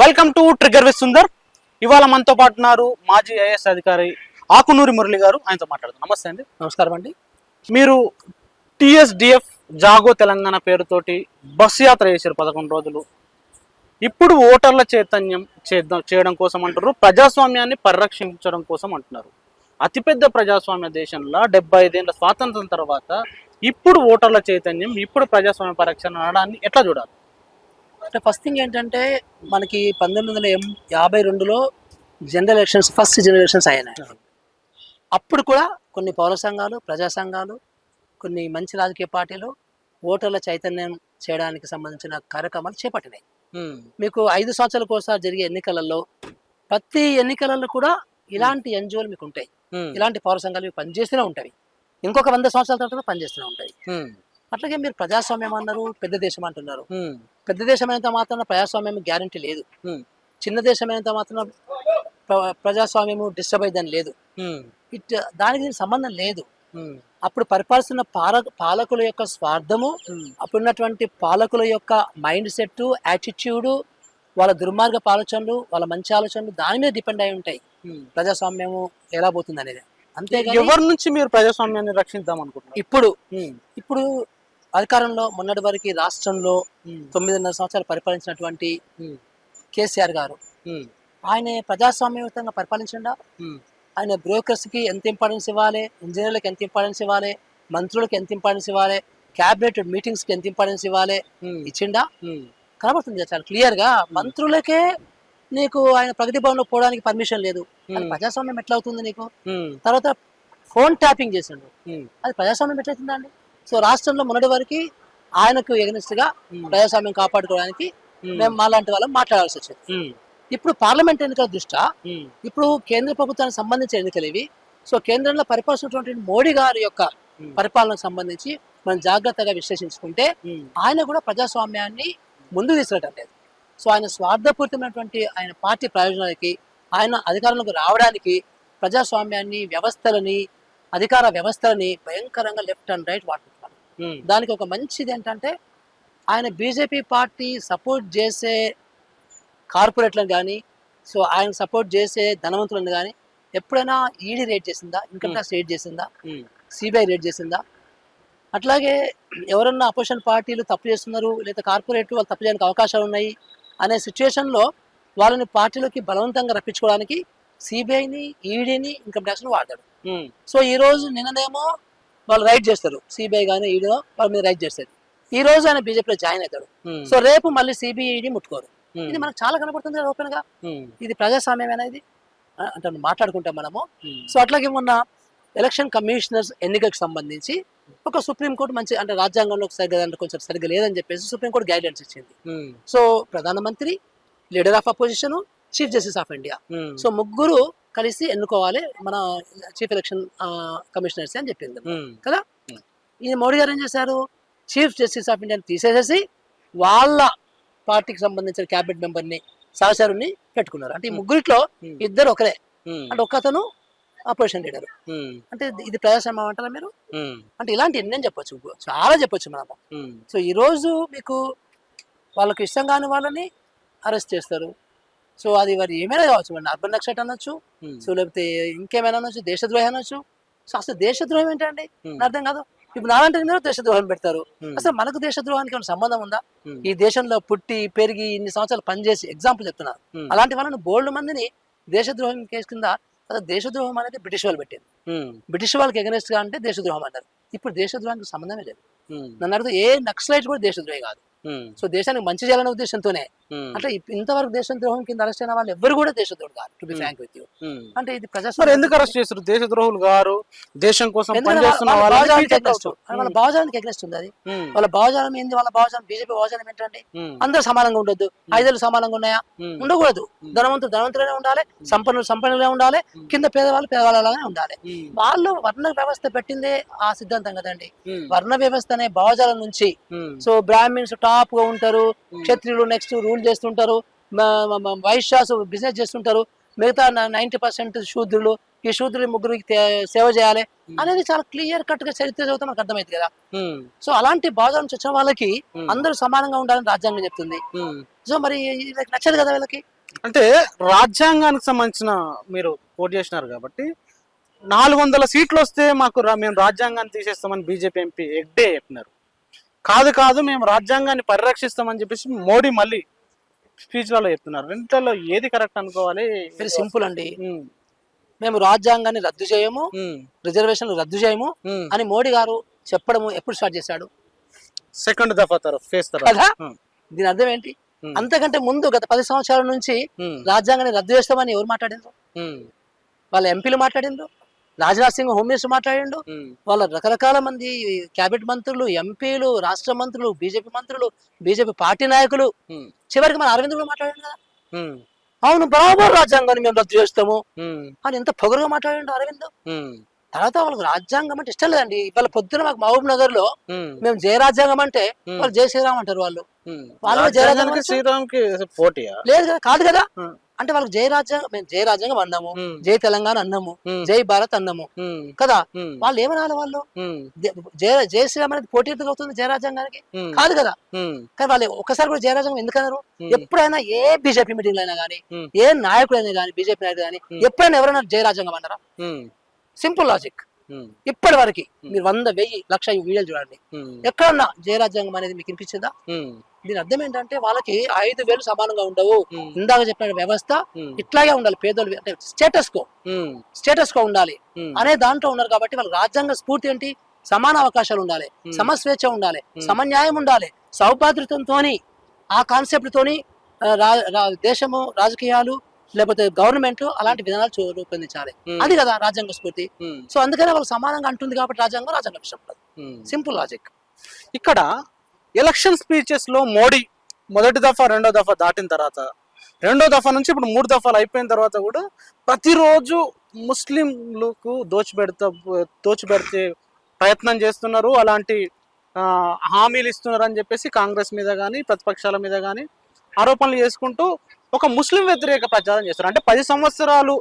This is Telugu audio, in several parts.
Welcome to trigger with Sundar. ఇవాళ మనతో పాటు ఉన్నారు మాజీ ఐఏఎస్ అధికారి ఆకునూరి మురళి గారు. ఆయనతో మాట్లాడుతాం నమస్తే అండి. నమస్కారం అండి. మీరు టిఎస్డిఎఫ్ జాగో తెలంగాణ పేరుతోటి బస్సు యాత్ర చేశారు పదకొండు రోజులు. ఇప్పుడు ఓటర్ల చైతన్యం చేద్దాం చేయడం కోసం అంటారు ప్రజాస్వామ్యాన్ని పరిరక్షించడం కోసం అంటున్నారు. అతిపెద్ద ప్రజాస్వామ్య దేశంలో డెబ్బై ఐదేళ్ళ స్వాతంత్రం తర్వాత ఇప్పుడు ఓటర్ల చైతన్యం ఇప్పుడు ప్రజాస్వామ్య పరిరక్షణ అనడాన్ని ఎట్లా చూడాలి? అంటే ఫస్ట్ థింగ్ ఏంటంటే మనకి పంతొమ్మిది వందల ఎం యాభై రెండులో general elections first general elections అయినాయి. అప్పుడు కూడా కొన్ని పౌర సంఘాలు ప్రజా సంఘాలు కొన్ని మంచి రాజకీయ పార్టీలు ఓటర్ల చైతన్యం చేయడానికి సంబంధించిన కార్యక్రమాలు చేపట్టినాయి. మీకు ఐదు సంవత్సరాలకు ఒకసారి జరిగే ఎన్నికలలో ప్రతి ఎన్నికలలో కూడా ఇలాంటి ఎన్జిఓలు మీకు ఉంటాయి. ఇలాంటి పౌర సంఘాలు మీకు పనిచేస్తూనే ఉంటాయి. ఇంకొక వంద సంవత్సరాల తర్వాత పనిచేస్తూనే ఉంటాయి. అట్లాగే మీరు ప్రజాస్వామ్యం అన్నారు పెద్ద దేశం అంటున్నారు. పెద్ద దేశం అయినంత మాత్రాన ప్రజాస్వామ్యం గ్యారంటీ లేదు. చిన్న దేశం అయినంత మాత్రాన ప్ర- ప్రజాస్వామ్యము డిస్టర్బ్ అయ్యిందని లేదు. ఇట్ దానికి సంబంధం లేదు. అప్పుడు పరిపాలిస్తున్న పాల పాలకుల యొక్క స్వార్థము అప్పుడున్నటువంటి పాలకుల యొక్క మైండ్ సెట్ యాటిట్యూడ్ వాళ్ళ దుర్మార్గ ఆలోచనలు వాళ్ళ మంచి ఆలోచనలు దాని మీద డిపెండ్ అయి ఉంటాయి. ప్రజాస్వామ్యము ఎలా పోతుంది అనేది అంతేగాని ఎవరి నుంచి మీరు ప్రజాస్వామ్యాన్ని రక్షిద్దాం అనుకుంటున్నారు ఇప్పుడు ఇప్పుడు అధికారంలో మొన్నటి వరకు రాష్ట్రంలో తొమ్మిదిన్నర సంవత్సరాలు పరిపాలించినటువంటి కేసీఆర్ గారు. ఆయన ప్రజాస్వామ్యయుతంగా పరిపాలించండా? ఆయన బ్రోకర్స్కి ఎంత ఇంపార్టెన్స్ ఇవ్వాలి? ఇంజనీర్లకు ఎంత ఇంపార్టెన్స్ ఇవ్వాలి? మంత్రులకు ఎంత ఇంపార్టెన్స్ ఇవ్వాలి? క్యాబినెట్ మీటింగ్స్కి ఎంత ఇంపార్టెన్స్ ఇవ్వాలి? ఇచ్చిండా? కనబడుతుంది చాలా క్లియర్గా మంత్రులకే నీకు ఆయన ప్రగతి భవన్లో పోవడానికి పర్మిషన్ లేదు. ప్రజాస్వామ్యం ఎట్లా అవుతుంది నీకు తర్వాత ఫోన్ ట్యాపింగ్ చేసిండు. అది ప్రజాస్వామ్యం ఎట్లయితుందా అండి సో రాష్ట్రంలో మొన్నటి వరకు ఆయనకు ఎగనిస్ట్గా ప్రజాస్వామ్యం కాపాడుకోవడానికి మేము. మాలాంటి వాళ్ళం మాట్లాడాల్సి వచ్చింది. ఇప్పుడు పార్లమెంట్ ఎన్నికల దృష్ట్యా ఇప్పుడు కేంద్ర ప్రభుత్వానికి సంబంధించిన ఎన్నికలు ఇవి. సో కేంద్రంలో పరిపాలిస్తున్నటువంటి మోడీ గారి యొక్క పరిపాలనకు సంబంధించి మనం జాగ్రత్తగా విశ్లేషించుకుంటే ఆయన కూడా ప్రజాస్వామ్యాన్ని ముందు తీసుకెళ్ళటం లేదు. సో ఆయన స్వార్థపూరితమైనటువంటి ఆయన పార్టీ ప్రయోజనాలకి ఆయన అధికారంలోకి రావడానికి ప్రజాస్వామ్యాన్ని వ్యవస్థలని అధికార వ్యవస్థలని భయంకరంగా లెఫ్ట్ అండ్ రైట్ వాడుకుంటున్నారు. దానికి ఒక మంచిది ఏంటంటే ఆయన బీజేపీ పార్టీ సపోర్ట్ చేసే కార్పొరేట్లను కానీ సో ఆయన సపోర్ట్ చేసే ధనవంతులను కానీ ఎప్పుడైనా ఈడీ రేట్ చేసిందా? ఇన్కమ్ ట్యాక్స్ రేట్ చేసిందా? సిబిఐ రేట్ చేసిందా? అట్లాగే ఎవరన్నా అపోజిషన్ పార్టీలు తప్పు చేస్తున్నారు లేదా కార్పొరేట్ వాళ్ళు తప్పు చేయడానికి అవకాశాలు ఉన్నాయి అనే సిచ్యువేషన్లో వాళ్ళని పార్టీలోకి బలవంతంగా రప్పించుకోవడానికి సిబిఐని ఈడీని ఇన్కమ్ ట్యాక్స్ని వాడతాడు. సో ఈ రోజు నిన్ననేమో వాళ్ళు రైట్ చేస్తారు. సిబిఐ కానీ ఈడీలో వాళ్ళ మీద రైట్ చేస్తారు ఈ రోజు ఆయన బీజేపీలో జాయిన్ అవుతాడు. సో రేపు మళ్ళీ సిబిఐ ఈడీ ముట్టుకోరు. ఇది మనకు చాలా కనపడుతుంది కదా ఓపెన్గా. ఇది ప్రజాస్వామ్యం అనేది. అంటే మాట్లాడుకుంటాం మనము. సో అట్లాగే మొన్న ఎలక్షన్ కమిషనర్స్ ఎన్నికలకు సంబంధించి ఒక సుప్రీంకోర్టు మంచి అంటే రాజ్యాంగంలో సరిగ్గా అంటే కొంచెం సరిగ్గా లేదని చెప్పేసి సుప్రీంకోర్టు గైడ్లైన్స్ ఇచ్చింది. సో ప్రధానమంత్రి leader of opposition chief justice of India so ముగ్గురు కలిసి ఎన్నుకోవాలి మన చీఫ్ ఎలక్షన్ కమిషనర్స్ అని చెప్పింది. కదా? ఈ మోడీ గారు ఏం చేశారు? చీఫ్ జస్టిస్ ఆఫ్ ఇండియాని తీసేసేసి వాళ్ళ పార్టీకి సంబంధించిన క్యాబినెట్ మెంబర్ని సహచరుని పెట్టుకున్నారు. అంటే ఈ ముగ్గురిట్లో ఇద్దరు ఒకరే. అంటే ఒక్కతను అపోజిషన్ లీడర్. అంటే ఇది ప్రజాస్వామ్యం అంటారా మీరు? అంటే ఇలాంటి ఎన్నో చెప్పొచ్చు? చాలా చెప్పొచ్చు మనము. సో ఈ రోజు మీకు వాళ్ళకి ఇష్టం కాని వాళ్ళని అరెస్ట్ చేస్తారు. సో అది వారు ఏమైనా కావచ్చు మరి అర్బన్ నక్సలైట్ అనొచ్చు సో లేకపోతే ఇంకేమైనా అనొచ్చు దేశద్రోహి అనొచ్చు. సో అసలు దేశద్రోహం ఏంటండి? అర్థం కాదు. ఇప్పుడు నాలంటే మీరు దేశద్రోహం పెడతారు? అసలు మనకు దేశద్రోహానికి ఏమైనా సంబంధం ఉందా? ఈ దేశంలో పుట్టి పెరిగి ఇన్ని సంవత్సరాలు పనిచేసి ఎగ్జాంపుల్ చెప్తున్నారు అలాంటి వాళ్ళని బోల్డ్ మందిని దేశద్రోహం కేసు కింద అసలు దేశద్రోహం అనేది బ్రిటిష్ వాళ్ళు పెట్టింది. బ్రిటిష్ వాళ్ళకి ఎగనెస్ట్గా అంటే దేశద్రోహం అంటారు ఇప్పుడు దేశద్రోహానికి సంబంధమే లేదు. నన్ను అడిగితే ఏ నక్సలైట్ కూడా దేశద్రోహి కాదు. సో దేశానికి మంచి చేయాలనే ఉద్దేశంతోనే. అంటే ఇంతవరకు దేశద్రోహం కింద అరెస్ట్ అయిన వాళ్ళు ఎవరు కూడా దేశద్రోహులు కాదు to be frank with you అంటే ఇది ప్రజాస్వామ్యం. ఎందుకు అరెస్ట్ చేస్తారు? దేశద్రోహులు గారు దేశం కోసం వాళ్ళ భావజాలానికి ఎగ్నెస్ట్. ఉంది అది. వాళ్ళ భావజాలం ఏంది? వాళ్ళ భావజాలం బీజేపీ భావజాలం ఏంటంటే ఉమ్, అందరూ సమానంగా ఉండొద్దు. ఐదేళ్ళు సమానంగా ఉన్నాయా? ఉండకూడదు. ధనవంతులు ధనవంతులనే ఉండాలి. సంపన్నులు సంపన్నులే ఉండాలి. కింద పేదవాళ్ళు పేదవాళ్ళలాగానే ఉండాలి. వాళ్ళు వర్ణ వ్యవస్థ పెట్టిందే ఆ సిద్ధాంతం కదండి. వర్ణ వ్యవస్థ అనే భావజాలం నుంచి సో బ్రాహ్మిన్స్ టాప్ గా ఉంటారు క్షత్రియులు నెక్స్ట్ రూల్ చేస్తుంటారు వైశ్యాస్ బిజినెస్ చేస్తుంటారు మిగతా నైన్టీ పర్సెంట్ శూద్రులు ఈ శూద్రుడి ముగ్గురికి సేవ చేయాలి అనేది చాలా క్లియర్ కట్గా చరిత్ర చదివితే మనకు అర్థమైంది కదా. సో అలాంటి భాగాల నుంచి వచ్చిన వాళ్ళకి అందరూ సమానంగా ఉండాలని రాజ్యాంగం చెప్తుంది. సో మరి నచ్చదు కదా వీళ్ళకి? అంటే రాజ్యాంగానికి సంబంధించిన మీరు కోట్ చేసినారు కాబట్టి నాలుగు వందల సీట్లు వస్తే మాకు మేము రాజ్యాంగాన్ని తీసేస్తామని బీజేపీ ఎంపీ ఎగ్డే చెప్పినారు. కాదు కాదు మేము రాజ్యాంగాన్ని పరిరక్షిస్తామని చెప్పేసి మోడీ మళ్ళీ స్పీచ్లలో చెప్తున్నారు. రెండిట్లో ఏది కరెక్ట్ అనుకోవాలి? వెరీ సింపుల్ అండి. మేము రాజ్యాంగాన్ని రద్దు చేయము ఉమ్, రిజర్వేషన్లు రద్దు చేయము. అని మోడీ గారు చెప్పడము ఎప్పుడు స్టార్ట్ చేశాడు? సెకండ్ దఫా కదా? తర్వాత దీని అర్థం ఏంటి? అంతకంటే ముందు గత పది సంవత్సరాల నుంచి రాజ్యాంగాన్ని రద్దు చేస్తామని ఎవరు మాట్లాడిండ్రు? వాళ్ళ ఎంపీలు మాట్లాడిండ్రు? రాజ్నాథ్ సింగ్ హోమ్ మినిస్టర్ మాట్లాడిండు. వాళ్ళ రకరకాల మంది క్యాబినెట్ మంత్రులు ఎంపీలు రాష్ట్ర మంత్రులు బీజేపీ మంత్రులు బీజేపీ పార్టీ నాయకులు. చివరికి మన అరవింద్ కూడా మాట్లాడాడు కదా. అవును బరాబర్ రాజ్యాంగాన్ని మేము రద్దు చేస్తాము. అని ఎంత పొగరుగా మాట్లాడండి అరవింద్. తర్వాత వాళ్ళకి రాజ్యాంగం అంటే ఇష్టం లేదండి. ఇవాళ పొద్దున మాకు మహబూబ్ నగర్లో మేము జయ రాజ్యాంగం అంటే. వాళ్ళు జయ శ్రీరామ్ అంటారు వాళ్ళు. వాళ్ళు జయరాజు శ్రీరామ్కి పోటీయా? లేదు కదా కాదు కదా. అంటే వాళ్ళకి జయ రాజ్యాంగం మేము జయ రాజ్యాంగం అన్నాము ఉమ్, జై తెలంగాణ అన్నాము జై భారత్ అన్నాము. కదా? వాళ్ళు ఏమనాలి వాళ్ళు? జయ- జయ జయ శ్రీరామ్ అనేది పోటీ అవుతుంది జయ రాజ్యాంగానికి? కాదు కదా? కానీ వాళ్ళు ఒక్కసారి కూడా జయ రాజ్యాంగం ఎందుకు అన్నారు ఉమ్, ఎప్పుడైనా ఏ బీజేపీ మీటింగ్ అయినా కానీ. ఏ నాయకుడైనా కానీ బీజేపీ నాయకుడు కానీ. ఎప్పుడైనా ఎవరైనా జయ రాజ్యాంగం అన్నారా సింపుల్ లాజిక్. ఇప్పటి వరకు మీరు వంద వెయ్యి లక్ష వీడియోలు చూడండి. ఎక్కడన్నా జయ రాజ్యాంగం అనేది మీకు వినిపించిందా? దీని అర్థం ఏంటంటే వాళ్ళకి ఐదు వేలు సమానంగా ఉండవు. ఇందాక చెప్పిన వ్యవస్థ ఇట్లాగే ఉండాలి పేదోళ్ళు అంటే స్టేటస్ కో స్టేటస్ కో ఉండాలి. అనే దాంట్లో ఉన్నారు కాబట్టి వాళ్ళ రాజ్యాంగ స్ఫూర్తి ఏంటి? సమాన అవకాశాలు ఉండాలి. సమస్వేచ్ఛ ఉండాలి. సమన్యాయం ఉండాలి. సౌభాతృత్వంతోని ఆ కాన్సెప్ట్ తోని దేశము రాజకీయాలు లేకపోతే గవర్నమెంట్ అలాంటి విధానాలు రూపొందించాలి. అది కదా రాజ్యాంగ స్ఫూర్తి. సో అందుకనే వాళ్ళు సమానంగా అంటుంది కాబట్టి రాజ్యాంగం రాజ్యాంగం. సింపుల్ లాజిక్ ఇక్కడ ఎలక్షన్ స్పీచెస్లో మోడీ మొదటి దఫా రెండో దఫా దాటిన తర్వాత రెండో దఫా నుంచి ఇప్పుడు మూడు దఫాలు అయిపోయిన తర్వాత కూడా ప్రతిరోజు ముస్లింలకు దోచిపెడతా దోచిపెడితే ప్రయత్నం చేస్తున్నారు. అలాంటి హామీలు ఇస్తున్నారు అని చెప్పేసి కాంగ్రెస్ మీద కానీ ప్రతిపక్షాల మీద కానీ ఆరోపణలు చేసుకుంటూ ఒక ముస్లిం వ్యతిరేక ప్రచారం చేస్తారు అంటే పది సంవత్సరాలు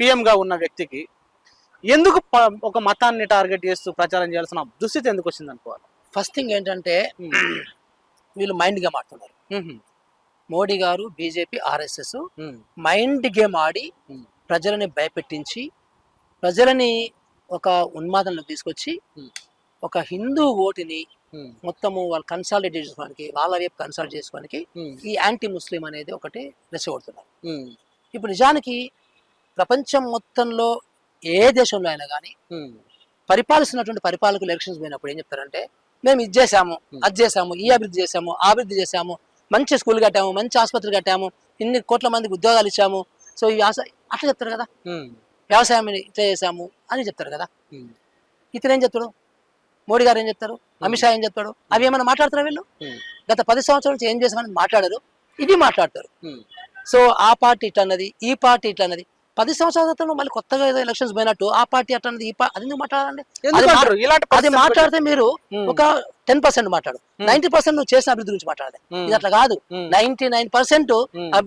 పిఎంగా ఉన్న వ్యక్తికి ఎందుకు ప- ఒక మతాన్ని టార్గెట్ చేస్తూ ప్రచారం చేయాల్సిన దుస్థితి ఎందుకు వచ్చింది అనుకోవాలి ఫస్ట్ థింగ్ ఏంటంటే వీళ్ళు మైండ్ గేమ్ ఆడుతున్నారు మోడీ గారు బీజేపీ ఆర్ఎస్ఎస్ మైండ్ గేమ్ ఆడి. ప్రజలని భయపెట్టించి ప్రజలని ఒక ఉన్మాదంలోకి తీసుకొచ్చి. ఒక హిందూ ఓటుని మొత్తము వాళ్ళు కన్సాలిడేట్ చేసుకోవడానికి వాళ్ళ వైపు కన్సల్ట్ చేసుకోవడానికి ఈ యాంటీ ముస్లిం అనేది ఒకటి రెచ్చగొడుతున్నారు. ఇప్పుడు నిజానికి ప్రపంచం మొత్తంలో ఏ దేశంలో అయినా కానీ పరిపాలిస్తున్నటువంటి పరిపాలకులు ఎలక్షన్స్ పోయినప్పుడు ఏం చెప్తారంటే మేము ఇది చేసాము. అది చేసాము ఈ అభివృద్ధి చేసాము ఆ అభివృద్ధి చేసాము మంచి స్కూల్ కట్టాము మంచి ఆసుపత్రి కట్టాము ఇన్ని కోట్ల మందికి ఉద్యోగాలు ఇచ్చాము. సో ఈ ఆశ అట్లా చెప్తారు కదా. వ్యవసాయం ఇట్లా చేసాము అని చెప్తారు కదా. ఇతను ఏం చెప్తాడు? మోడీ గారు ఏం చెప్తారు? అమిత్ షా ఏం చెప్తాడు? అవి ఏమైనా మాట్లాడతారా వీళ్ళు? గత పది సంవత్సరాల నుంచి ఏం చేసామని మాట్లాడరు ఇవి మాట్లాడతారు. సో ఆ పార్టీ ఇట్లా అన్నది ఈ పార్టీ ఇట్లా అన్నది పది సంవత్సరాల క్రితం మళ్ళీ కొత్తగా ఏదో ఎలక్షన్స్ పోయినట్టు ఆ పార్టీ అట్లా అన్నది ఈ పార్టీ అది ఎందుకు మాట్లాడాలండి? ఎందుకు అది మాట్లాడితే మీరు ఒక టెన్ పర్సెంట్ మాట్లాడు. నైన్టీ పర్సెంట్ నువ్వు చేసిన అభివృద్ధి గురించి మాట్లాడాలి. ఇది అట్లా కాదు. నైన్టీ నైన్ పర్సెంట్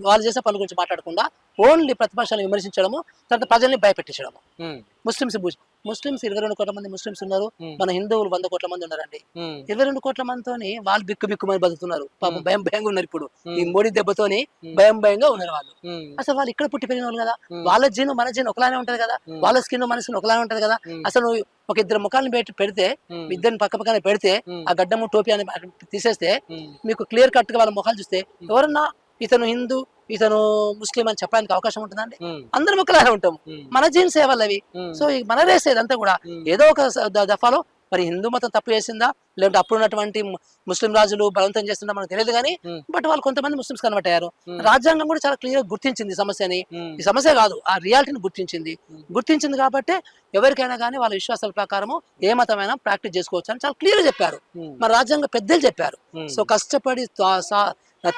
వాళ్ళు చేసే పనుల గురించి మాట్లాడకుండా ఓన్లీ ప్రతిపక్షాలను విమర్శించడము తర్వాత ప్రజల్ని భయపెట్టించడము. బూజ్- ముస్లిమ్స్ ఇరవై రెండు కోట్ల మంది ముస్లిమ్స్ ఉన్నారు. మన హిందువులు వంద కోట్ల మంది ఉన్నారండి. ఇరవై రెండు కోట్ల మందితోని వాళ్ళు బిక్కు బిక్కుమని బతుకుతున్నారు. పాపం. భయం భయంగా ఉన్నారు ఇప్పుడు. ఈ మోడీ దెబ్బతోని. భయం భయంగా ఉన్నారు వాళ్ళు. అసలు వాళ్ళు ఇక్కడ పుట్టి పెరిగిన వాళ్ళు కదా. వాళ్ళ జీను మన జీను ఒకలానే ఉంటది కదా. వాళ్ళ స్కిన్ మన స్కిన్ ఒకలానే ఉంటది కదా. అసలు ఒక ఇద్దరు ముఖాలను పెట్టి పెడితే ఇద్దరిని పక్క పక్కన పెడితే ఆ గడ్డము టోపీ అని తీసేస్తే మీకు క్లియర్ కట్గా వాళ్ళ ముఖాలు చూస్తే ఎవరన్నా ఇతను హిందూ ఇతను ముస్లిం అని చెప్పడానికి అవకాశం ఉంటుందండి. అందరి ఉంటాము ఉమ్, మన జీన్స్ సేవలు అవి? సో ఈ మన రేస్ ఇదంతా కూడా ఏదో ఒక దఫాలో మరి హిందూ మతం తప్పు చేసిందా? లేదంటే అప్పుడు ఉన్నటువంటి ముస్లిం రాజులు బలవంతం చేస్తుందా మనకు తెలియదు కానీ. బట్ వాళ్ళు కొంతమంది ముస్లిమ్స్ కన్వర్ట్ అయ్యారు. రాజ్యాంగం కూడా చాలా క్లియర్ గుర్తించింది సమస్యని. ఈ సమస్య కాదు ఆ రియాలిటీని గుర్తించింది. గుర్తించింది కాబట్టి ఎవరికైనా కానీ వాళ్ళ విశ్వాసాల ప్రకారము ఏ మతమైనా ప్రాక్టీస్ చేసుకోవచ్చు అని చాలా క్లియర్ చెప్పారు. మన రాజ్యాంగ పెద్దలు చెప్పారు. సో కష్టపడి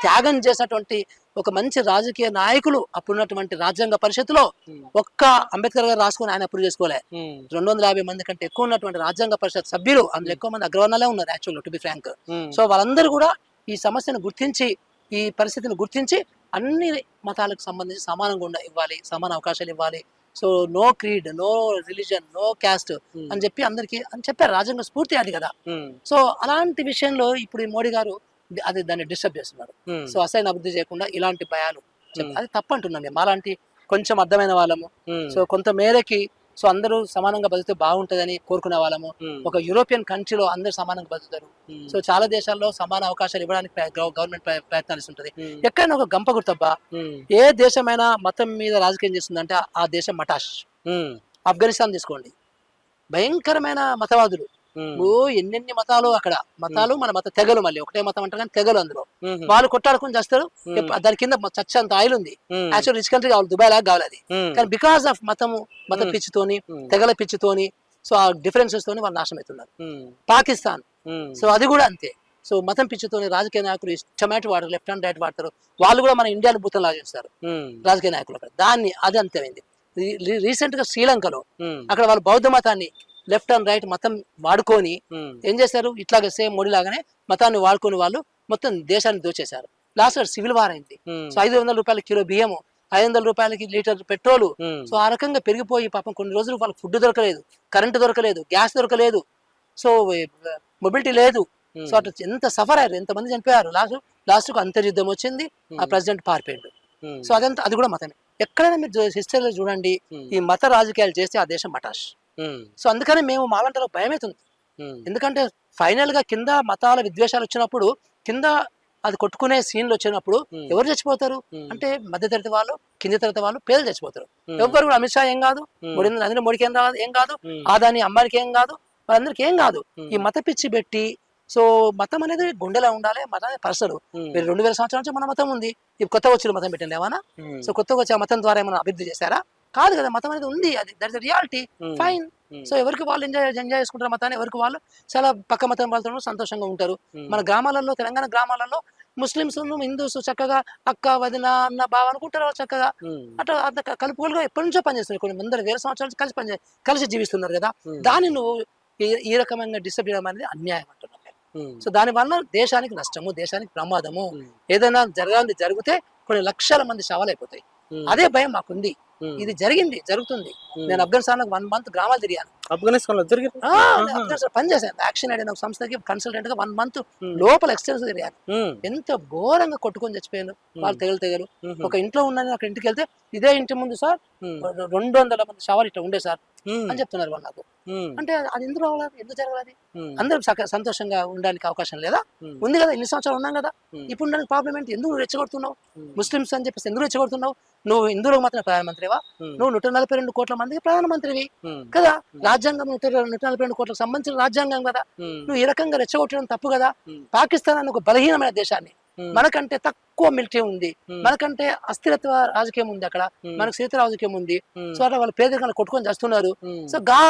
త్యాగం చేసినటువంటి ఒక మంచి రాజకీయ నాయకులు అప్పుడున్నటువంటి రాజ్యాంగ పరిషత్తులో ఒక్క అంబేద్కర్ గారు రాసుకొని ఆయన అప్రూవ్ చేసుకోలే. రెండు వందల యాభై మంది కంటే ఎక్కువ ఉన్నటువంటి రాజ్యాంగ పరిషత్ సభ్యులు అందులో ఎక్కువ మంది అగ్రవర్ణాలే ఉన్నారు actual to be frank so వాళ్ళందరూ కూడా ఈ సమస్యను గుర్తించి ఈ పరిస్థితిని గుర్తించి అన్ని మతాలకు సంబంధించి సమానంగా ఉండ ఇవ్వాలి సమాన అవకాశాలు ఇవ్వాలి. So no creed no religion no caste అని చెప్పి అందరికి అని చెప్పారు. రాజ్యాంగ స్ఫూర్తి అది కదా. సో అలాంటి విషయంలో ఇప్పుడు ఈ మోడీ గారు అది దాన్ని డిస్టర్బ్ చేస్తున్నారు. సో అసైన్ అభివృద్ధి చేయకుండా ఇలాంటి భయాలు. అది తప్పు అంటున్నాను నేను అలాంటి కొంచెం అర్థమైన వాళ్ళము. సో కొంత మేరకి సో అందరూ సమానంగా బతికితే బాగుంటుందని కోరుకునే వాళ్ళము. ఒక యూరోపియన్ కంట్రీలో అందరూ సమానంగా బతుకుతారు. సో చాలా దేశాల్లో సమాన అవకాశాలు ఇవ్వడానికి గవర్నమెంట్ ప్ర- ప్రయత్నాలు ఉమ్, ఎక్కడైనా ఒక గంప గుర్తబ్బా ఏ దేశమైనా మతం మీద రాజకీయం చేస్తుందంటే ఆ దేశం మటాష్. ఆఫ్ఘనిస్తాన్ తీసుకోండి. భయంకరమైన మతవాదులు. ఓ ఎన్నెన్ని మతాలు అక్కడ? మతాలు మన మత తెగలు మళ్ళీ. ఒకటే మతం అంటారు కానీ తెగలు అందులో. వాళ్ళు కొట్టాడుకుని చేస్తారు. దాని కింద మ- చచ్చంత ఆయిల్ ఉంది యాక్చువల్ రిచ్ కంట్రీ కావాలి దుబాయ్ లాగా కావాలి అది. కానీ బికాస్ ఆఫ్ మతము మత. పిచ్చితోని తెగల పిచ్చితోని సో ఆ డిఫరెన్సెస్ తోని వాళ్ళు నాశనం అవుతున్నారు. పాకిస్తాన్. సో అది కూడా అంతే. సో మతం పిచ్చితోని రాజకీయ నాయకులు ఇష్టమైనట్టు వాడతారు లెఫ్ట్ హ్యాండ్ రైట్ వాడతారు. వాళ్ళు కూడా మన ఇండియాని భూతం లాగేస్తారు. రాజకీయ నాయకులు అక్కడ. దాన్ని అది అంతమైంది. రీసెంట్గా శ్రీలంకలో అక్కడ వాళ్ళు బౌద్ధ మతాన్ని లెఫ్ట్ అండ్ రైట్ మతం వాడుకొని ఏం చేశారు? ఇట్లాగే సేమ్ మోడీ లాగానే మతాన్ని వాడుకొని వాళ్ళు మొత్తం దేశాన్ని దోచేశారు. లాస్ట్ సివిల్ వార్ అయింది. సో ఐదు వందల రూపాయల కిలో బియ్యము ఐదు వందల రూపాయలకి లీటర్ పెట్రోల్. సో ఆ రకంగా పెరిగిపోయి పాపం కొన్ని రోజులు వాళ్ళకి ఫుడ్ దొరకలేదు కరెంట్ దొరకలేదు గ్యాస్ దొరకలేదు. సో మొబిలిటీ లేదు. సో అట్లా ఎంత సఫర్ అయ్యారు? ఎంతమంది చనిపోయారు? లాస్ట్ లాస్ట్కు అంతర్యుద్ధం వచ్చింది ఆ ప్రెసిడెంట్ పారిపోయాడు. సో అదంతా అది కూడా మతమే. ఎక్కడైనా మీరు హిస్టరీలో చూడండి ఈ మత రాజకీయాలు చేస్తే ఆ దేశం మటాష్ సో అందుకని మేము మాలంటలో భయం అవుతుంది ఎందుకంటే ఫైనల్గా కింద మతాల విద్వేషాలు వచ్చినప్పుడు కింద అది కొట్టుకునే సీన్లు వచ్చినప్పుడు ఎవరు చచ్చిపోతారు? అంటే మధ్యతరగతి వాళ్ళు కింద తరగతి వాళ్ళు పేదలు చచ్చిపోతారు. ఉమ్, ఎవ్వరు కూడా అమిత్ షా ఏం కాదు మోడీ నరేంద్ర మోడీకి ఏం రాదు ఏం కాదు ఆదాని అంబానికి ఏం కాదు వాళ్ళందరికీ ఏం కాదు. ఈ మత పిచ్చి పెట్టి సో మతం అనేది గుండెలో ఉండాలి మతం అనేది పర్సలు ఉమ్, మీరు రెండు వేల సంవత్సరాల నుంచి మన మతం ఉంది. ఇప్పుడు కొత్త వచ్చిన మతం పెట్టండి ఏమన్నా? సో కొత్తగా వచ్చే మతం ద్వారా ఏమైనా అభివృద్ధి చేశారా? కాదు కదా మతం అనేది ఉంది. అది that reality um, fine so ఎవరికి వాళ్ళు ఎంజాయ్ ఎంజాయ్ చేసుకుంటారు మతాన్ని ఎవరికి వాళ్ళు చాలా పక్క మతం వాళ్ళతో సంతోషంగా ఉంటారు. ఉమ్, మన గ్రామాలలో తెలంగాణ గ్రామాలలో ముస్లిమ్స్ హిందూస్ చక్కగా అక్క వదిన అన్న బావ అనుకుంటారు చక్కగా. ఉమ్, అట్లా అంత కలుపుకోలుగా ఎప్పటి నుంచో పనిచేస్తున్నారు. కొన్ని వందల వేల సంవత్సరాల కలిసి పని కలిసి జీవిస్తున్నారు కదా. ఉమ్, దాన్ని నువ్వు ఈ- రకమైన డిస్టర్బ్ చేయడం అనేది అన్యాయం అంటున్నాను సో దాని వలన దేశానికి నష్టము దేశానికి ప్రమాదము ఏదైనా జరగాలి జరిగితే కొన్ని లక్షల మంది శవాలు అయిపోతాయి. అదే భయం మాకుంది. ఇది జరిగింది జరుగుతుంది. నేను ఆఫ్ఘనిస్తాన్ వన్ మంత్ గ్రామాలు తిరిగాను. ఆఫ్ఘనిస్తాన్లో జరిగింది ఆఫ్ఘనిస్తాన్ పని చేశాను. యాక్షన్ అనే ఒక సంస్థకి కన్సల్టెంట్గా వన్ మంత్ లోపల ఎక్స్టెన్స్ తిరిగాను. ఎంత ఘోరంగా కొట్టుకొని చచ్చిపోయాను. వాళ్ళు తెగలు తెగలు. ఒక ఇంట్లో ఉన్నాను అక్కడ ఇంటికి వెళ్తే ఇదే ఇంటి ముందు సార్ రెండు వందల మంది శవాలు ఇట్లా ఉండే సార్ అని చెప్తున్నారు వాళ్ళు నాకు. అంటే అది ఎందుకు రావాలి? ఎందుకు జరగాలి? అందరూ సంతోషంగా ఉండడానికి అవకాశం లేదా? ఉంది కదా ఇన్ని సంవత్సరాలు ఉన్నాం కదా. ఇప్పుడు ఉండడానికి ప్రాబ్లం ఏంటి? ఎందుకు రెచ్చగొడుతున్నావు? ముస్లిమ్స్ అని చెప్పేసి ఎందుకు రెచ్చగొడుతున్నావు? నువ్వు హిందువులకు మాత్రం ప్రధానమంత్రివా ఉమ్, నువ్వు నూట నలభై రెండు కోట్ల మందికి ప్రధానమంత్రివి. కదా? రాజ్యాంగం నూట నూట నలభై రెండు కోట్లకు సంబంధించిన రాజ్యాంగం కదా? నువ్వు ఈ రకంగా రెచ్చగొట్టడం తప్పు కదా? పాకిస్తాన్ అని ఒక బలహీనమైన దేశాన్ని. మనకంటే తక్కువ మిలిటరీ ఉంది. మనకంటే అస్థిరత్వ రాజకీయం ఉంది అక్కడ. మనకు స్థిరత రాజకీయం ఉంది. సో అట్లా వాళ్ళు పేదరికాన్ని కొట్టుకొని చేస్తున్నారు. సో గా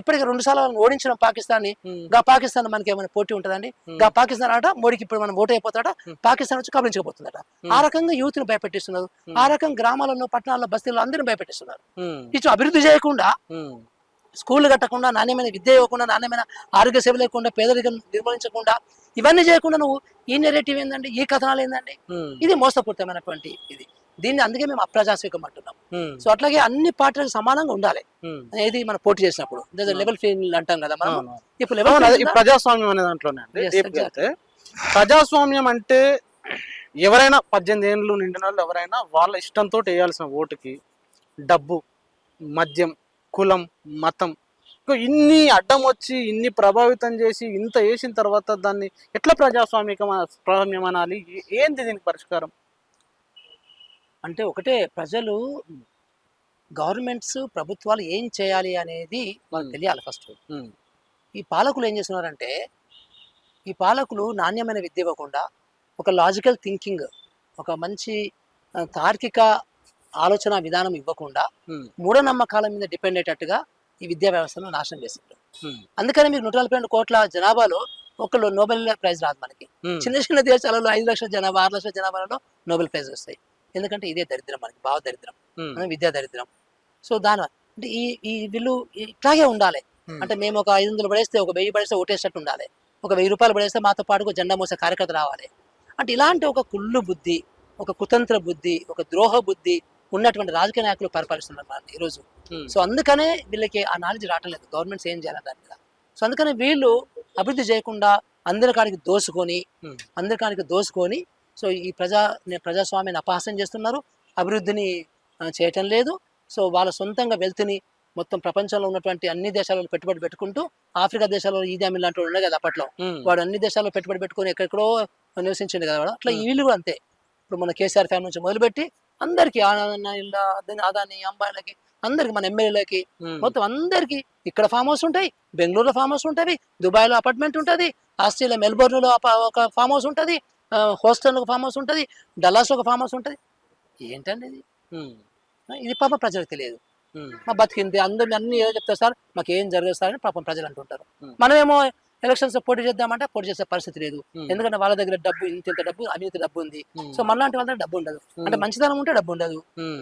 ఇప్పటికి రెండు సార్లు వాళ్ళని ఓడించిన పాకిస్తాన్ని గా పాకిస్తాన్ మనకి ఏమైనా పోటీ ఉంటుందండి? గా పాకిస్తాన్ ఆట మోడీకి ఇప్పుడు మనం ఓటు అయిపోతాడ. పాకిస్తాన్ వచ్చి కబలించకపోతుందట. ఆ రకంగా యూత్ని భయపెట్టిస్తున్నారు. ఆ రకంగా గ్రామాలలో పట్టణాల్లో బస్తీల్లో అందరిని భయపెట్టిస్తున్నారు. ఇటు అభివృద్ధి చేయకుండా స్కూల్ కట్టకుండా నాణ్యమైన విద్య ఇవ్వకుండా నాణ్యమైన ఆరోగ్య సేవ లేకుండా పేదరికం నిర్మూలించకుండా ఇవన్నీ చేయకుండా నువ్వు ఈ నెరేటివ్ ఏందండి? ఈ కథనాలు ఏందండి? ఇది మోసపూరితమైనటువంటి ఇది. దీన్ని అందుకే మేము అప్రజాస్వికం అంటున్నాం. సో అట్లాగే అన్ని పార్టీలకు సమానంగా ఉండాలి. అనేది మనం పోటీ చేసినప్పుడు. Hmm. లెవెల్ ఫీల్డ్ అంటాం కదా మనం. ఇప్పుడు లెవెల్ ప్రజాస్వామ్యం అనే దాంట్లోనే ప్రజాస్వామ్యం అంటే ఎవరైనా పద్దెనిమిది ఏళ్ళు నిండిన వాళ్ళు ఎవరైనా వాళ్ళ ఇష్టంతో వేయాల్సిన ఓటుకి డబ్బు మద్యం కులం మతం ఇన్ని అడ్డం వచ్చి ఇన్ని ప్రభావితం చేసి ఇంత వేసిన తర్వాత దాన్ని ఎట్లా ప్రజాస్వామిక ప్రజాస్వామ్యం అనాలి ఏంది దీనికి పరిష్కారం? అంటే ఒకటే ప్రజలు గవర్నమెంట్స్ ప్రభుత్వాలు ఏం చేయాలి అనేది Hmm. తెలియాలి ఫస్ట్. ఈ పాలకులు ఏం చేస్తున్నారంటే ఈ పాలకులు నాణ్యమైన విద్య ఇవ్వకుండా ఒక లాజికల్ థింకింగ్ ఒక మంచి తార్కిక ఆలోచన విధానం ఇవ్వకుండా మూఢనమ్మకాల మీద డిపెండ్ అయ్యేటట్టుగా ఈ విద్యా వ్యవస్థను నాశనం చేస్తున్నారు. ఉమ్, అందుకని మీకు నూట నలభై రెండు కోట్ల జనాభాలో ఒకళ్ళు నోబెల్ ప్రైజ్ రాదు మనకి. చిన్న చిన్న దేశాలలో ఐదు లక్షల జనాభా ఆరు లక్షల జనాభాలలో నోబెల్ ప్రైజ్ వస్తాయి. ఎందుకంటే ఇదే దరిద్రం మనకి భావ దరిద్రం. మన విద్యా దరిద్రం. సో దాని అంటే ఈ ఈ వీళ్ళు ఇట్లాగే ఉండాలి. అంటే మేము ఒక ఐదు వందలు పడేస్తే ఒక వెయ్యి పడేస్తే ఓటేసేటట్టు ఉండాలి. ఒక వెయ్యి రూపాయలు పడేస్తే మాతో పాటు ఒక జెండా మోసే కార్యకర్త రావాలి. అంటే ఇలాంటి ఒక కుళ్ళు బుద్ధి ఒక కుతంత్ర బుద్ధి ఒక ద్రోహ బుద్ధి ఉన్నటువంటి రాజకీయ నాయకులు పరిపాలిస్తున్నారు మనల్ని ఈరోజు. సో అందుకనే వీళ్ళకి ఆ నాలెడ్జ్ రావట్లేదు గవర్నమెంట్స్ ఏం చేయాలి దాని మీద? సో అందుకని వీళ్ళు అభివృద్ధి చేయకుండా అందరి కాడికి దోసుకొని ఉమ్. అందరి కాడికి దోసుకొని సో ఈ ప్రజా ప్రజాస్వామ్యాన్ని అపహాస్యం చేస్తున్నారు అభివృద్ధిని చేయటం లేదు సో వాళ్ళ సొంతంగా వెల్త్ని మొత్తం ప్రపంచంలో ఉన్నటువంటి అన్ని దేశాలలో పెట్టుబడి పెట్టుకుంటూ ఆఫ్రికా దేశాల్లో ఈదీ అమీన్ లాంటి ఉండే కదా అప్పట్లో. వాడు అన్ని దేశాల్లో పెట్టుబడి పెట్టుకొని ఎక్కడెక్కడో నివసించింది కదా వాడు అట్లా. వీళ్ళు కూడా అంతే ఇప్పుడు మన కేసీఆర్ ఫ్యామిలీ నుంచి మొదలుపెట్టి అందరికి అదాని అంబానీలకి అందరికి మన ఎమ్మెల్యేలకి. మొత్తం అందరికి ఇక్కడ ఫామ్ హౌస్ ఉంటాయి బెంగళూరులో ఫామ్ హౌస్ ఉంటుంది దుబాయ్లో అపార్ట్మెంట్ ఉంటుంది ఆస్ట్రేలియా మెల్బోర్న్లో ఒక ఫామ్ హౌస్ ఉంటుంది హోస్టల్లో ఒక ఫామ్ హౌస్ ఉంటుంది డల్లాస్లో ఒక ఫామ్ హౌస్ ఉంటుంది ఏంటండి ఇది. ఇది పాప ప్రజలకు తెలియదు. మా బతికింది అందరిని అన్ని ఏదో చెప్తారు సార్ మాకు ఏం జరగదు సార్ అని పాపం ప్రజలు అంటుంటారు. మనమేమో ఎలక్షన్స్ పోటీ చేద్దామంటే పోటీ చేసే పరిస్థితి లేదు. ఎందుకంటే వాళ్ళ దగ్గర డబ్బు ఇంత ఇంత డబ్బు అవినీతి డబ్బు ఉంది. సో మనలాంటి వాళ్ళ దగ్గర డబ్బు ఉండదు అంటే మంచితనం ఉంటే డబ్బు ఉండదు.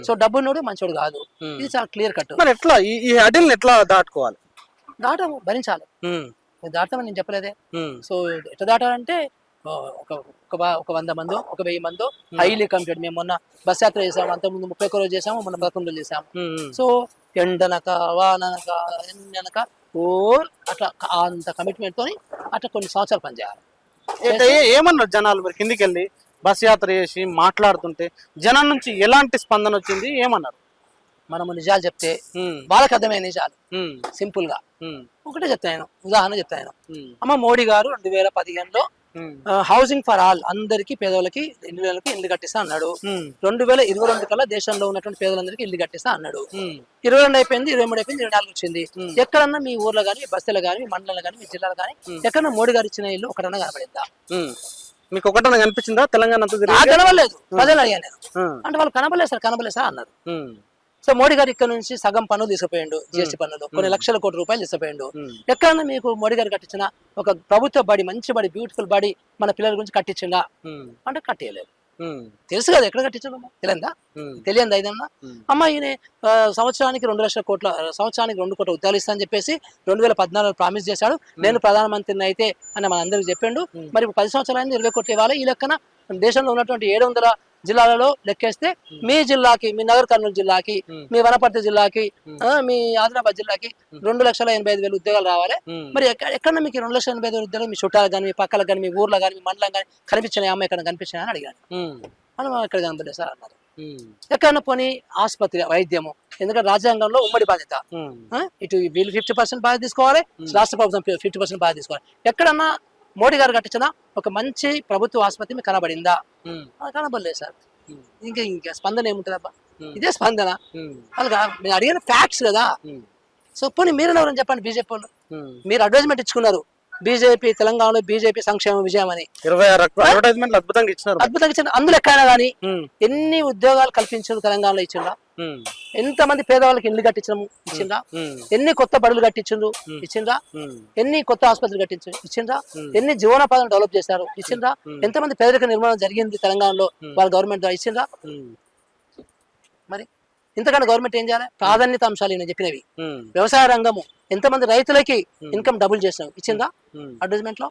సో డబ్బు ఉన్నోడు మంచోడు కాదు. ఇది చాలా క్లియర్ కట్ మరి ఎట్లా ఈ అడిల్ని ఎట్లా దాటుకోవాలి దాటము భరించాలి. దాటమని నేను చెప్పలేదే. సో ఎట్లా దాటాలంటే ఒక ఒక వంద మందో ఒక వెయ్యి మందో హైలీ కంప్లీట్ మేము మొన్న బస్ యాత్ర చేసాము అంత ముందు ముప్పై ఒక్క రోజు చేసాము మొన్న పదకొండు రోజులు చేసాము. సో ఎండనక వాననక ఎండనక ఓ అట్లా అంత కమిట్మెంట్ తోని అట్లా కొన్ని సంవత్సరాలు పనిచేయాలి ఏమన్నారు జనాలు మరి కిందికి వెళ్ళి బస్ యాత్ర చేసి మాట్లాడుతుంటే జనం నుంచి ఎలాంటి స్పందన వచ్చింది ఏమన్నారు మనము నిజాలు చెప్తే. వాళ్ళకి అర్థమైన నిజాలు. సింపుల్గా. ఒకటే చెప్తాను ఉదాహరణ చెప్తాను. అమ్మ మోడీ గారు రెండు వేల పదిహేనులో. హౌసింగ్ ఫర్ ఆల్ అందరికి పేదవాళ్ళకి ఇళ్ళకి ఇల్లు కట్టిస్తా అన్నాడు. రెండు వేల ఇరవై రెండు కల్లా దేశంలో ఉన్నటువంటి పేదలందరికీ ఇల్లు కట్టిస్తా అన్నాడు. ఇరవై రెండు అయిపోయింది ఇరవై మూడు అయిపోయింది ఇరవై నాలుగు వచ్చింది. ఎక్కడన్నా మీ ఊర్లో కానీ మీ బస్తీలో కానీ మీ మండలంలో కానీ మీ జిల్లాలో కానీ Hmm. ఎక్కడన్నా మోడీ గారు ఇచ్చిన ఇల్లు ఒకటన్నా కనబడిందా ఉమ్. మీకు ఒకటన కనిపించిందా తెలంగాణ కనబడలేదు ప్రజలు అడిగాను. అంటే వాళ్ళు కనబడలేదు సార్ కనబడలేదు సార్ అన్నారు. సో మోడీ గారు ఇక్కడ నుంచి సగం పన్నులు తీసుకుపోయిండు జిఎస్టీ పన్నులు. కొన్ని లక్షల కోట్ల రూపాయలు తీసుకుపోయిండు. ఎక్కడన్నా మీకు మోడీ గారు కట్టించిన ఒక ప్రభుత్వ బడి మంచి బడి బ్యూటిఫుల్ బడి మన పిల్లల గురించి కట్టించిందా. అంటే కట్టియలేదు. తెలుసు కదా ఎక్కడ కట్టించడం తెలియదా. తెలియందా ఇదన్నా. అమ్మ ఈయన సంవత్సరానికి రెండు లక్షల కోట్ల సంవత్సరానికి రెండు కోట్ల ఉద్యోగాలు ఇస్తా అని చెప్పేసి రెండు వేల పద్నాలుగు ప్రామిస్ చేశాడు. నేను ప్రధానమంత్రిని అయితే అని మన అందరికి చెప్పిండు. మరి పది సంవత్సరాలు ఇరవై కోట్లు ఇవ్వాలి. ఈ లెక్కన దేశంలో ఉన్నటువంటి ఏడు వందల జిల్లాలలో లెక్కేస్తే మీ జిల్లాకి మీ నగర్ కర్నూలు జిల్లాకి. మీ వనపర్తి జిల్లాకి మీ ఆదిలాబాద్ జిల్లాకి రెండు లక్షల ఎనభై ఐదు వేల ఉద్యోగాలు రావాలి. మరి ఎక్కడ ఎక్కడ మీకు రెండు లక్షల ఎనభై ఐదు వేల ఉద్యోగాలు మీ చుట్టాలకు కానీ మీ పక్కలకు కానీ మీ ఊర్లో కానీ మీ మండలం కానీ కనిపించినాయి అమ్మ ఎక్కడ కనిపించినాయి అని అడిగాను. మనం ఇక్కడ కనపడలేదు సార్ అన్నారు. ఎక్కడన్నా పోనీ ఆసుపత్రి వైద్యము ఎందుకంటే రాజ్యాంగంలో ఉమ్మడి బాధ్యత? ఇటు వీళ్ళు ఫిఫ్టీ పర్సెంట్ బాధ్యత తీసుకోవాలి రాష్ట్ర ప్రభుత్వం ఫిఫ్టీ పర్సెంట్ బాధ్యత తీసుకోవాలి ఎక్కడన్నా మోడీ గారు కట్టించిన ఒక మంచి ప్రభుత్వ ఆసుపత్రి మీకు కనబడిందా? కనబడలేదు సార్. ఇంకా ఇంకా స్పందన ఏముంటుందబ్బా? ఉమ్. ఇదే స్పందన. ఆ- మీరు అడిగిన ఫ్యాక్ట్స్ కదా. సో పోనీ మీరు ఎవరని చెప్పండి బీజేపీ వాళ్ళు. మీరు అడ్వర్టైజ్మెంట్ ఇచ్చుకున్నారు. బీజేపీ తెలంగాణలో బీజేపీ సంక్షేమ విజయం అని ఇరవై ఆరు అడ్వర్టైజ్మెంట్లు అద్భుతంగా ఇచ్చినారు అద్భుతంగా ఇచ్చిన అందులో ఎక్కడైనా కానీ. ఎన్ని ఉద్యోగాలు కల్పించారు తెలంగాణలో ఇచ్చిందా ఉమ్. ఎంతమంది పేదవాళ్ళకి ఇల్లు కట్టించడం ఇచ్చిందా. ఎన్ని కొత్త బడులు కట్టించిండ్రు ఉమ్. ఎన్ని కొత్త ఆసుపత్రులు కట్టించు Hmm. ఎన్ని జీవనోపాధులు డెవలప్ చేశారు Hmm. ఎంతమంది పేదరిక నిర్మాణం జరిగింది తెలంగాణలో వాళ్ళ గవర్నమెంట్ ద్వారా ఉమ్. మరి ఇంతకన్నా గవర్నమెంట్ ఏం చేయాలి? ప్రాధాన్యత అంశాలు నేను చెప్పినవి. వ్యవసాయ రంగము ఎంతమంది రైతులకి ఇన్కమ్ డబుల్ చేసినాం ఇచ్చిందా. అడ్వర్టైజ్మెంట్లో?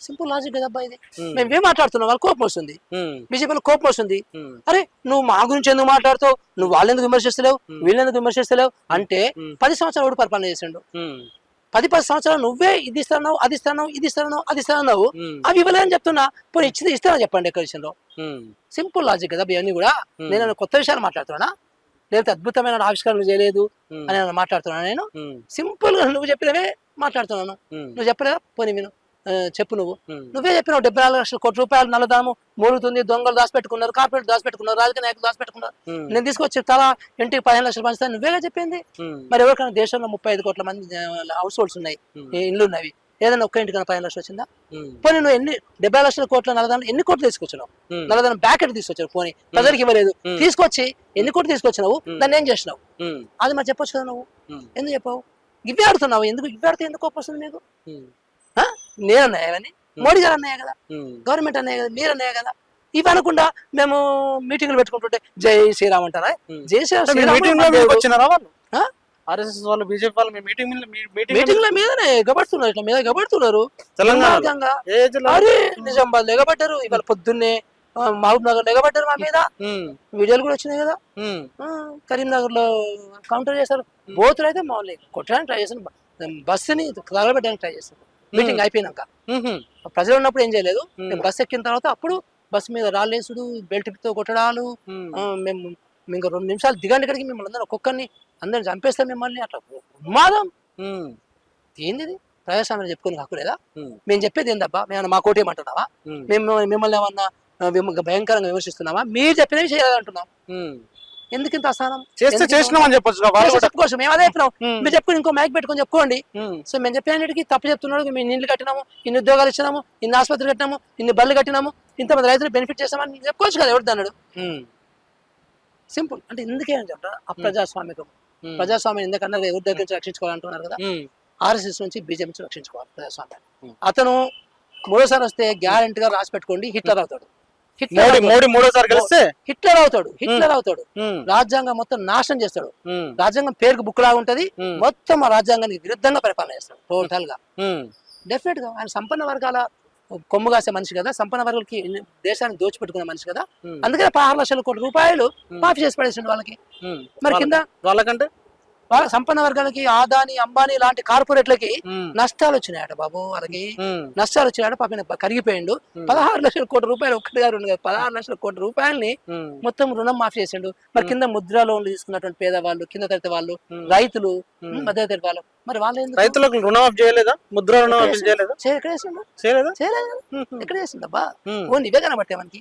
సింపుల్ లాజిక్ కదా అబ్బా ఇది. మేము ఏం మాట్లాడుతున్నాం? వాళ్ళు కోపం వస్తుంది. బీజేపీలో కోపం వస్తుంది. అరే నువ్వు మా గురించి ఎందుకు మాట్లాడుతావు? నువ్వు వాళ్ళెందుకు విమర్శిస్తలేవు? వీళ్ళెందుకు విమర్శిస్తలేవు? అంటే. పది సంవత్సరాలు కూడా పరిపాలన చేసిండు. పది పది సంవత్సరాలు నువ్వే ఇది ఇస్తున్నావు అది ఇస్తున్నావు ఇది ఇస్తున్నావు అది ఇస్తున్నావు. అవి ఇవ్వలేదని చెప్తున్నా పోనీ ఇచ్చింది ఇస్తానా చెప్పండి ఎక్కడ విషయంలో. సింపుల్ లాజిక్ కదా ఇవన్నీ కూడా. నేను కొత్త విషయాలు మాట్లాడుతున్నా లేకపోతే అద్భుతమైన ఆవిష్కరణలు చేయలేదు. అని ఏమైనా మాట్లాడుతున్నా నేను. సింపుల్గా నువ్వు చెప్పినవే మాట్లాడుతున్నాను. నువ్వు చెప్పలేదా పోనీ విను చెప్పు నువ్వు. నువ్వే చెప్పినావు డెబ్బై నాలుగు లక్షల కోట్ల రూపాయలు నల్లదాము మూలుగుతుంది దొంగలు దాచిపెట్టుకున్నారు కార్పొరేట్ దాచిపెట్టుకున్నారు రాజకీయ నాయకులు దాచిపెట్టుకున్నారు. నేను తీసుకొచ్చి తలా ఇంటికి పదిహేను లక్షలు పంచుతాను నువ్వేగా చెప్పింది. మరి ఎవరికైనా దేశంలో ముప్పై ఐదు కోట్ల మంది హౌస్ హోల్డ్స్ ఉన్నాయి ఇండ్లు ఉన్నవి ఏదైనా ఒక్క ఇంటికైనా పదిహేను లక్షలు వచ్చిందా. పోనీ నువ్వు ఎన్ని డెబ్బై లక్షల కోట్ల నలదానం ఎన్ని కోట్లు తీసుకొచ్చినావు? ఉమ్. నలదానం బ్యాకెట్ తీసుకొచ్చావు పోనీ. ప్రజలకు ఇవ్వలేదు. తీసుకొచ్చి ఎన్ని కోట్లు తీసుకొచ్చినావు? దాన్ని ఏం చేసినావు. అది మరి చెప్పొచ్చు కదా నువ్వు. ఎందుకు చెప్పావు? ఇవే ఆడుతున్నావు. ఎందుకు ఇవే ఆడితే ఎందుకు కోపం వస్తుంది మీకు? నేను అన్నాయా మోడీ గారు అన్నాయా కదా. గవర్నమెంట్ అన్నాయా కదా? మీరు అన్నాయా కదా? ఇవి అనకుండా మేము మీటింగ్లు పెట్టుకుంటుంటే జై శ్రీరామ్ అంటారా. జై శ్రీరామ్ ఆర్ఎస్ఎస్ వాళ్ళు బీజేపీ వాళ్ళు మీ మీటింగ్ మీటింగ్ మీటింగ్ల మీదనే ఎగబడుతున్నారు ఇట్లా మీద ఎగబడుతున్నారు. తెలంగాణలో దుర్మార్గంగా. ఏ జిల్లా అరే నిజామాబాద్లో ఎగబడ్డారు ఇవాళ పొద్దున్నే ఆ, మహబూబ్ నగర్లో ఎగబడ్డారు మా మీద. ఉమ్, వీడియోలు కూడా వచ్చినాయి కదా. ఉమ్, ఆ, కరీంనగర్లో కౌంటర్ చేశారు బోతులు అయితే మామూలు కొట్టడానికి ట్రై చేశారు బ- బస్సుని తగలబెట్టడానికి ట్రై చేశారు. మీటింగ్ అయిపోయినాక. ఉహుం, ప్రజలు ఉన్నప్పుడు ఏం చేయలేదు. మేము బస్సు ఎక్కిన తర్వాత అప్పుడు బస్సు మీద రాళ్ళేసుడు బెల్ట్తో కొట్టడాలు ఉమ్, ఆ, మేము మేము రెండు నిమిషాలు దిగండి ఇక్కడికి మిమ్మల్ని అందరూ ఒక్కొక్కరిని అందరిని చంపేస్తాం మిమ్మల్ని అట్లా ఉన్మాదం. ఏంది ప్రజాస్వామ్యం చెప్పుకుని హక్కు లేదా? ఉమ్, మేము చెప్పేది ఏందబ్బా? మేము మా కోటి ఏమంటున్నావా మేము మిమ్మల్ని ఏమన్నా భయంకరంగా విమర్శిస్తున్నామా? మీరు చెప్పినవి చేయాలంటున్నాం. ఎందుకు ఇంత అసహనం? చేస్తే చేసినామని చెప్పొచ్చు. చెప్పుకోవచ్చు మేము అదే చెప్పినాం మీరు చెప్పుకుని ఇంకో మైక్ పెట్టుకొని చెప్పుకోండి. సో మేము చెప్పినన్నిటికీ తప్పు చెప్తున్నాడు మేము ఇల్లు కట్టినాము ఇన్ని ఉద్యోగాలు ఇచ్చినాము ఇన్ని ఆసుపత్రులు కట్టినాము ఇన్ని బళ్ళు కట్టినాము ఇంతమంది రైతులు బెనిఫిట్ చేస్తామని చెప్పుకోవచ్చు కదా ఎవరు అన్నాడు? సింపుల్. అంటే ఎందుకే అని చెప్తా అప్రజాస్వామికం ప్రజాస్వామ్యం ఎందుకన్నారు ఎవరి దగ్గర నుంచి రక్షించుకోవాలంటున్నారు కదా ఆర్ఎస్ఎస్ నుంచి బీజేపీ నుంచి రక్షించుకోవాలి ప్రజాస్వామ్యాన్ని. అతను మూడోసారి వస్తే గ్యారంటీగా రాసి పెట్టుకోండి హిట్లర్ అవుతాడు. హిట్లర్ మోడీ అవుతాడు. హిట్లర్ అవుతాడు. రాజ్యాంగం మొత్తం నాశనం చేస్తాడు. రాజ్యాంగం పేరుకు బుక్ లాగా ఉంటది మొత్తం ఆ రాజ్యాంగానికి విరుద్ధంగా పరిపాలన చేస్తాడు టోటల్గా డెఫినెట్గా ఆయన సంపన్న వర్గాల కొమ్ము కాసే మనిషి కదా సంపన్న వర్గాలకి దేశాన్ని దోచిపెట్టుకునే మనిషి కదా అందుకనే పదహారు లక్షల కోట్ల రూపాయలు. మాఫీ చేసి పడేసిండు వాళ్ళకి. మరి కింద వాళ్ళకంటే వాళ్ళ సంపన్న వర్గాలకి ఆదాని అంబానీ లాంటి కార్పొరేట్లకి నష్టాలు వచ్చినాయట బాబు వాళ్ళకి. నష్టాలు వచ్చినాయట పాపం కరిగిపోయిండు. పదహారు లక్షల కోట్ల రూపాయలు ఒక్కటి గారు రెండు పదహారు లక్షల కోట్ల రూపాయలని మొత్తం రుణం మాఫీ చేసిండు. మరి కింద ముద్ర లోన్లు తీసుకున్నటువంటి పేదవాళ్ళు కింద తరగతి వాళ్ళు. రైతులు ఉమ్. మధ్య తరగతి వాళ్ళు మరి వాళ్ళు రైతులకు రుణమాఫీ చేయలేదా? ముద్ర రుణమాఫీ చేయలేదా? ఎక్కడ చేసిండు? చేయలేదా? ఎక్కడ చేసిందబ్బా ఓన్ ఇవే కనబడతాయి మనకి.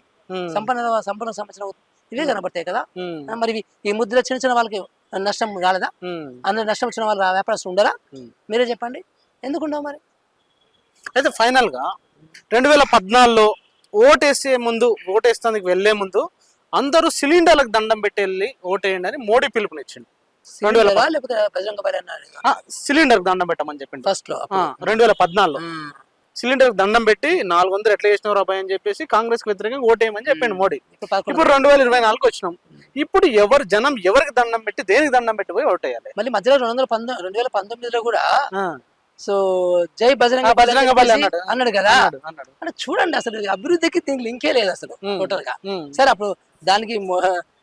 సంపన్న సంపన్న సంవత్సరం ఇవే కనబడతాయి కదా? మరి ఈ ముద్ర చిన్న చిన్న వాళ్ళకి నష్టం రాలేదా. అందరు నష్టం వచ్చిన వాళ్ళు వ్యాపారస్తులు ఉండరా. మీరే చెప్పండి. ఎందుకు ఉండవు మరి? అయితే ఫైనల్గా రెండు వేల పద్నాలుగులో ఓటేసే ముందు ఓటేస్తానికి వెళ్ళే ముందు అందరూ సిలిండర్లకు దండం పెట్టి వెళ్ళి ఓటేయండి అని మోడీ పిలుపునిచ్చిండు. రెండు వేల సిలిండరా లేకపోతే సిలిండర్ దండం పెట్టమని చెప్పిండు. ఫస్ట్లో రెండు వేల పద్నాలుగులో. సిలిండర్ దండం పెట్టి నాలుగు వందలు ఎట్లా చేసినారు అబ్బాయి అని చెప్పేసి కాంగ్రెస్కి వ్యతిరేకంగా ఓటేయమని చెప్పిండు మోడీ. ఇప్పుడు రెండు వేల ఇరవై నాలుగు వచ్చినాం. ఇప్పుడు ఎవరు జనం ఎవరికి దండం పెట్టి దేనికి దండం పెట్టి పోయి ఓటేయాలి మళ్ళీ మధ్యలో రెండు వందల పంతొమ్మిది రెండు వేల పంతొమ్మిదిలో కూడా సో జై బజరంగ బజరంగ అన్నాడు. అన్నాడు కదా. అంటే చూడండి అసలు అభివృద్ధికి దీనికి లింకే లేదు అసలు. టోటల్గా సరే అప్పుడు దానికి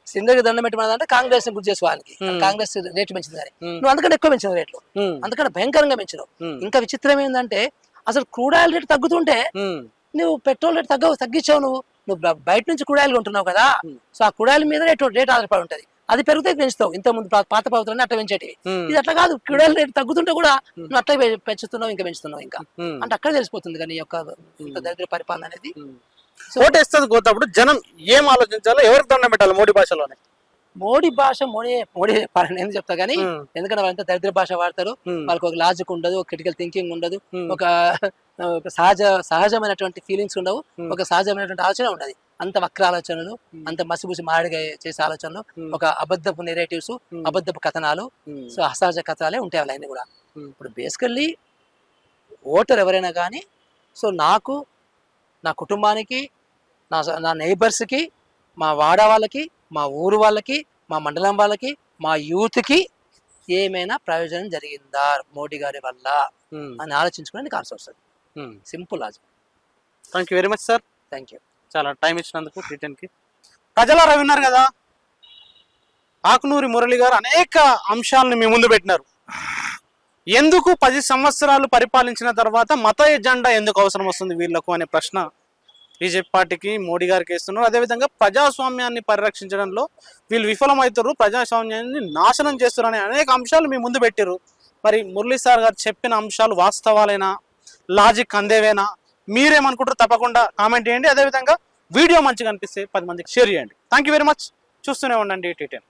సిందరికి దండం పెట్టమన్నదంటే కాంగ్రెస్ని గుర్తు చేసుకోవడానికి ఉమ్. కాంగ్రెస్ రేట్లు పెంచింది కానీ నువ్వు అంతకంటే ఎక్కువ పెంచిన రేట్లు. అందుకంటే భయంకరంగా పెంచినావు. ఇంకా విచిత్రం ఏంటంటే అసలు క్రూడ్ ఆయిల్ రేట్ తగ్గుతుంటే నువ్వు పెట్రోల్ రేట్ తగ్గ తగ్గించావు నువ్వు. నువ్వు బయట నుంచి కుడాయిలు కొంటున్నావు కదా. సో ఆ కుడాయిల మీద రేట్ ఆధారపడి ఉంటది. అది పెరిగితే పెంచుతావు. ఇంత ముందు పాత ప్రభుత్వాన్ని అట్లా పెంచేటివి. ఇది అట్లా కాదు. కుడాయిల రేట్ తగ్గుతుంటే కూడా. నువ్వు అట్లా పెంచుతున్నావు ఇంకా పెంచుతున్నావు ఇంకా. అంటే అక్కడ తెలిసిపోతుంది కానీ యొక్క దరిద్ర పరిపాలన అనేది. ఓటేస్తుంది పోతప్పుడు జనం ఏం ఆలోచించాలో ఎవరికి దండం పెట్టాలి మోడీ భాషలోనే? మోడీ భాష మోడీ మోడీ పాలన ఎందుకు చెప్తా కానీ ఎందుకంటే వాళ్ళంతా దరిద్ర భాష వాడతారు వాళ్ళకి ఒక లాజిక్ ఉండదు ఒక క్రిటికల్ థింకింగ్ ఉండదు ఒక సహజ సహజమైనటువంటి ఫీలింగ్స్ ఉండవు. ఒక సహజమైనటువంటి ఆలోచన ఉండదు అంత వక్ర ఆలోచనలు. అంత మసిబుసి మాడిగా చేసే ఆలోచనలు. ఒక అబద్ధపు నెరేటివ్స్ అబద్ధపు కథనాలు సో అసహజ కథనాలే ఉంటాయి అవన్నీ కూడా. ఇప్పుడు బేసికల్లీ ఓటర్ ఎవరైనా కానీ సో నాకు నా కుటుంబానికి నా నా నైబర్స్కి మా వాడ వాళ్ళకి మా ఊరు వాళ్ళకి మా మండలం వాళ్ళకి మా యూత్కి ఏమైనా ప్రయోజనం జరిగిందా మోడీ గారి వల్ల అని ఆలోచించుకుని నీకు ఆన్సర్ వస్తుంది. Simple logic. Thank you very much sir. Thank you చాలా టైం ఇచ్చినందుకు రిటర్న్కి ప్రజలారా విన్నారు కదా? ఆకునూరి మురళి గారు అనేక అంశాలను మీ ముందు పెట్టినారు. ఎందుకు పది సంవత్సరాలు పరిపాలించిన తర్వాత మత ఎజెండా ఎందుకు అవసరం వస్తుంది వీళ్ళకు అనే ప్రశ్న బీజేపీ పార్టీకి మోడీ గారికి వేస్తున్నారు. అదేవిధంగా ప్రజాస్వామ్యాన్ని పరిరక్షించడంలో వీళ్ళు విఫలమవుతారు ప్రజాస్వామ్యాన్ని నాశనం చేస్తారు అనేక అంశాలు మీ ముందు పెట్టారు మరి మురళీ సార్ గారు చెప్పిన అంశాలు వాస్తవాలేనా? లాజిక్ అందేవేనా? మీరేమనుకుంటారు తప్పకుండా కామెంట్ చేయండి. అదేవిధంగా వీడియో మంచిగా అనిపిస్తే పది మందికి షేర్ చేయండి. థ్యాంక్ యూ వెరీ మచ్ చూస్తూనే ఉండండి టీటెన్